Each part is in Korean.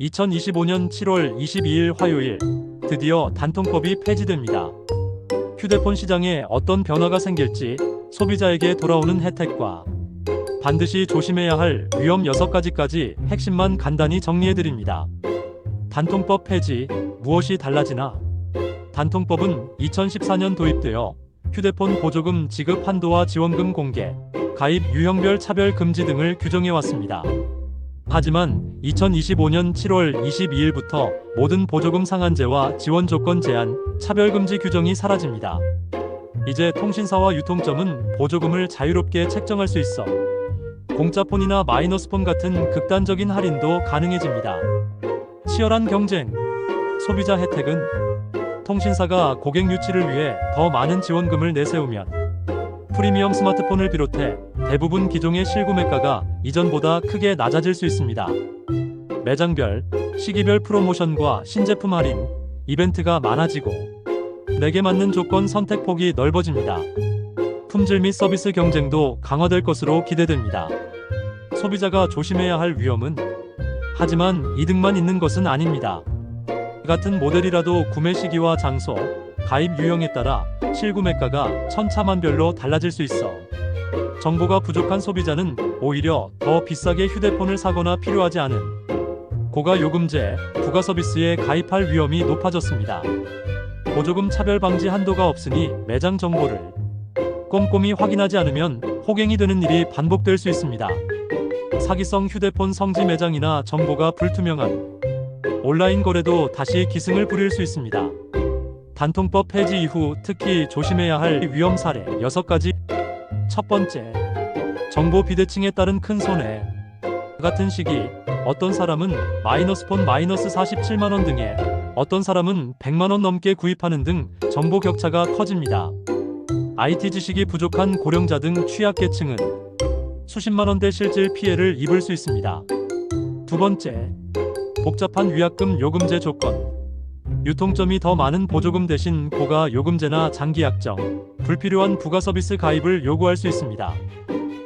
2025년 7월 22일 화요일 드디어 단통법이 폐지됩니다. 휴대폰 시장에 어떤 변화가 생길지 소비자에게 돌아오는 혜택과 반드시 조심해야 할 위험 6가지까지 핵심만 간단히 정리해 드립니다. 단통법 폐지 무엇이 달라지나? 단통법은 2014년 도입되어 휴대폰 보조금 지급 한도와 지원금 공개, 가입 유형별 차별 금지 등을 규정해 왔습니다. 하지만 2025년 7월 22일부터 모든 보조금 상한제와 지원 조건 제한, 차별 금지 규정이 사라집니다. 이제 통신사와 유통점은 보조금을 자유롭게 책정할 수 있어 공짜폰이나 마이너스폰 같은 극단적인 할인도 가능해집니다. 치열한 경쟁, 소비자 혜택은 통신사가 고객 유치를 위해 더 많은 지원금을 내세우면 프리미엄 스마트폰을 비롯해 대부분 기종의 실구매가가 이전보다 크게 낮아질 수 있습니다. 매장별, 시기별 프로모션과 신제품 할인, 이벤트가 많아지고 내게 맞는 조건 선택 폭이 넓어집니다. 품질 및 서비스 경쟁도 강화될 것으로 기대됩니다. 소비자가 조심해야 할 위험은 하지만 이득만 있는 것은 아닙니다. 같은 모델이라도 구매 시기와 장소, 가입 유형에 따라 실구매가가 천차만별로 달라질 수 있어 정보가 부족한 소비자는 오히려 더 비싸게 휴대폰을 사거나 필요하지 않은 고가 요금제, 부가 서비스에 가입할 위험이 높아졌습니다. 보조금 차별 방지 한도가 없으니 매장 정보를 꼼꼼히 확인하지 않으면 호갱이 되는 일이 반복될 수 있습니다. 사기성 휴대폰 성지 매장이나 정보가 불투명한 온라인 거래도 다시 기승을 부릴 수 있습니다. 단통법 폐지 이후 특히 조심해야 할 위험 사례 6가지. 첫 번째, 정보 비대칭에 따른 큰 손해. 같은 시기 어떤 사람은 마이너스 폰 마이너스 47만 원 등에 어떤 사람은 100만 원 넘게 구입하는 등 정보 격차가 커집니다. IT 지식이 부족한 고령자 등 취약계층은 수십만 원대 실질 피해를 입을 수 있습니다. 두 번째, 복잡한 위약금 요금제 조건. 유통점이 더 많은 보조금 대신 고가 요금제나 장기 약정, 불필요한 부가 서비스 가입을 요구할 수 있습니다.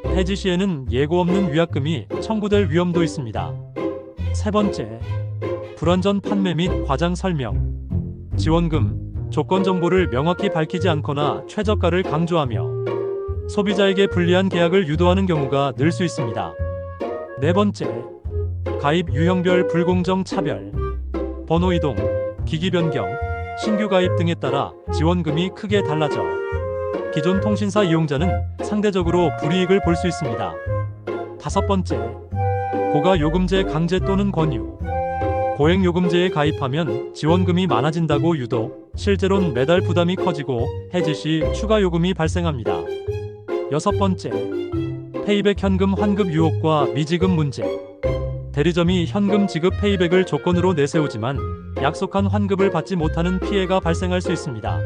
폐지 시에는 예고 없는 위약금이 청구될 위험도 있습니다. 세 번째, 불완전 판매 및 과장 설명. 지원금, 조건 정보를 명확히 밝히지 않거나 최저가를 강조하며 소비자에게 불리한 계약을 유도하는 경우가 늘 수 있습니다. 네 번째, 가입 유형별 불공정 차별, 번호 이동, 기기 변경, 신규 가입 등에 따라 지원금이 크게 달라져 기존 통신사 이용자는 상대적으로 불이익을 볼 수 있습니다. 다섯 번째, 고가 요금제 강제 또는 권유. 고액 요금제에 가입하면 지원금이 많아진다고 유도, 실제론 매달 부담이 커지고 해지 시 추가 요금이 발생합니다. 여섯 번째, 페이백 현금 환급 유혹과 미지급 문제. 대리점이 현금 지급 페이백을 조건으로 내세우지만 약속한 환급을 받지 못하는 피해가 발생할 수 있습니다.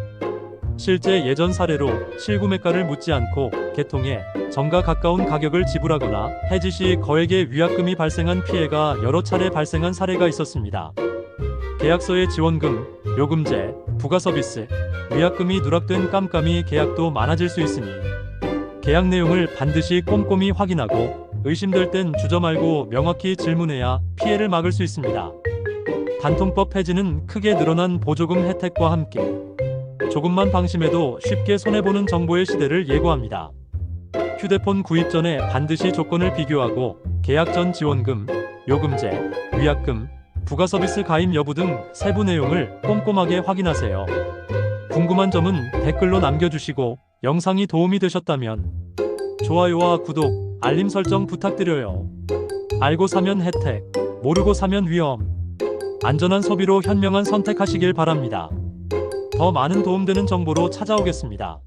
실제 예전 사례로 실구매가를 묻지 않고 개통해 정가 가까운 가격을 지불하거나 해지 시 거액의 위약금이 발생한 피해가 여러 차례 발생한 사례가 있었습니다. 계약서의 지원금, 요금제, 부가 서비스, 위약금이 누락된 깜깜이 계약도 많아질 수 있으니 계약 내용을 반드시 꼼꼼히 확인하고 의심될 땐 주저 말고 명확히 질문해야 피해를 막을 수 있습니다. 단통법 폐지는 크게 늘어난 보조금 혜택과 함께 조금만 방심해도 쉽게 손해보는 정보의 시대를 예고합니다. 휴대폰 구입 전에 반드시 조건을 비교하고 계약 전 지원금, 요금제, 위약금, 부가 서비스 가입 여부 등 세부 내용을 꼼꼼하게 확인하세요. 궁금한 점은 댓글로 남겨주시고 영상이 도움이 되셨다면 좋아요와 구독, 알림 설정 부탁드려요. 알고 사면 혜택, 모르고 사면 위험. 안전한 소비로 현명한 선택하시길 바랍니다. 더 많은 도움되는 정보로 찾아오겠습니다.